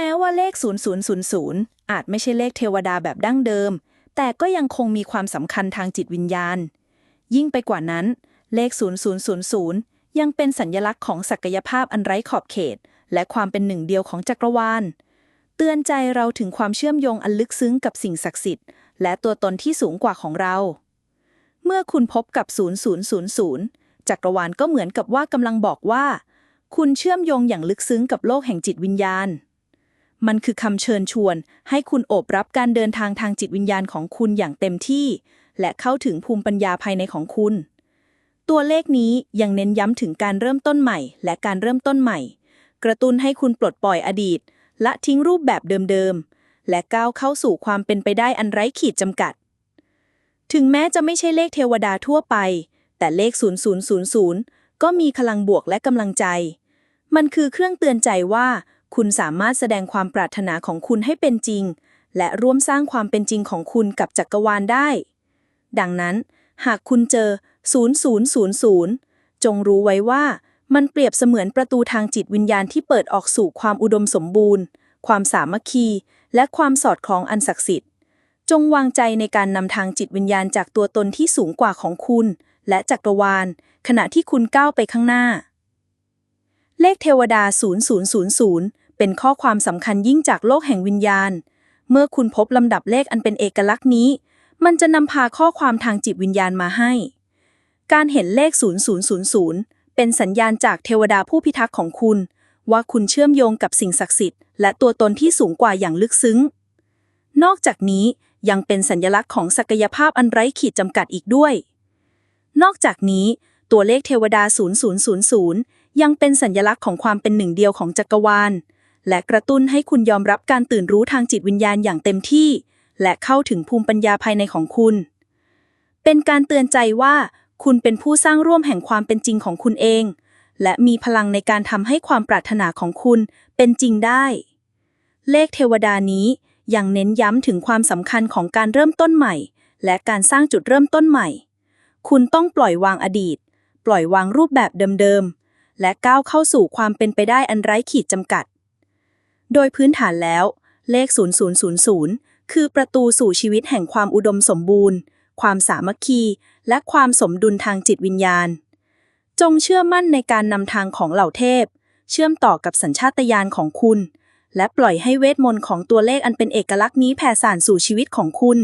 แม้ว่าเลข 0000 อาจไม่ใช่เลขเทวดาแบบดั้งเดิม แต่ก็ยังคงมีความสำคัญทางจิตวิญญาณ ยิ่งไปกว่านั้น เลข 0000 ยังเป็นสัญญลักษณ์ของศักยภาพอันไร้ขอบเขต และความเป็นหนึ่งเดียวของจักรวาล เตือนใจเราถึงความเชื่อมโยงอันลึกซึ้งกับสิ่งศักดิ์สิทธิ์ และตัวตนที่สูงกว่าของเรา เมื่อคุณพบกับ 0000 จักรวาลก็เหมือนกับว่ากำลังบอกว่า คุณเชื่อมโยงอย่างลึกซึ้งกับโลกแห่งจิตวิญญาณ มันคือคำเชิญชวน ให้คุณโอบรับการเดินทางทางจิตวิญญาณของคุณอย่างเต็มที่ และเข้าถึงภูมิปัญญาภายในของคุณ ตัวเลขนี้ยังเน้นย้ำถึงการเริ่มต้นใหม่ และการเริ่มต้นใหม่ กระตุ้นให้คุณปลดปล่อยอดีต ละทิ้งรูปแบบเดิมๆ และก้าวเข้าสู่ความเป็นไปได้อันไร้ขีดจำกัด ถึงแม้จะไม่ใช่เลขเทวดาทั่วไป แต่เลข 0000 ก็มีพลังบวกและกำลังใจ มันคือเครื่องเตือนใจว่า คุณสามารถแสดงความปรารถนาของคุณให้เป็นจริง และร่วมสร้างความเป็นจริงของคุณกับจักรวาลได้ ดังนั้น หากคุณเจอ 0000 จงรู้ไว้ว่า มันเปรียบเสมือนประตูทางจิตวิญญาณที่เปิดออกสู่ความอุดมสมบูรณ์ ความสามัคคี และความสอดคล้องอันศักดิ์สิทธิ์ จงวางใจในการนำทางจิตวิญญาณจากตัวตนที่สูงกว่าของคุณ และจักรวาล ขณะที่คุณก้าวไปข้างหน้า เลขเทวดา 0000 เป็นข้อความสำคัญยิ่งจากโลกแห่งวิญญาณ เมื่อคุณพบลำดับเลขอันเป็นเอกลักษณ์นี้ มันจะนำพาข้อความทางจิตวิญญาณมาให้ การเห็นเลข 0000 เป็นสัญญาณจากเทวดาผู้พิทักษ์ของคุณ ว่าคุณเชื่อมโยงกับสิ่งศักดิ์สิทธิ์และตัวตนที่สูงกว่าอย่างลึกซึ้ง นอกจากนี้ยังเป็นสัญลักษณ์ของศักยภาพอันไร้ขีดจำกัดอีกด้วย นอกจากนี้ ตัวเลขเทวดา 0000 ยังเป็นสัญลักษณ์ของความเป็นหนึ่งเดียวของจักรวาล และกระตุ้นให้คุณยอมรับการตื่นรู้ทางจิตวิญญาณอย่างเต็มที่ และเข้าถึงภูมิปัญญาภายในของคุณ เป็นการเตือนใจว่า คุณเป็นผู้สร้างร่วมแห่งความเป็นจริงของคุณเอง และมีพลังในการทำให้ความปรารถนาของคุณเป็นจริงได้ เลขเทวดานี้ยังเน้นย้ำถึงความสำคัญของการเริ่มต้นใหม่ และการสร้างจุดเริ่มต้นใหม่ คุณต้องปล่อยวางอดีต ปล่อยวางรูปแบบเดิมๆ และก้าวเข้าสู่ความเป็นไปได้อันไร้ขีดจำกัด โดยพื้นฐานแล้ว เลข 0000 คือประตูสู่ชีวิตแห่งความอุดมสมบูรณ์ ความสามัคคี และความสมดุลทางจิตวิญญาณ จงเชื่อมั่นในการนำทางของเหล่าเทพ เชื่อมต่อกับสัญชาตญาณของคุณ และปล่อยให้เวทมนต์ของตัวเลขอันเป็นเอกลักษณ์นี้แผ่สานสู่ชีวิตของคุณ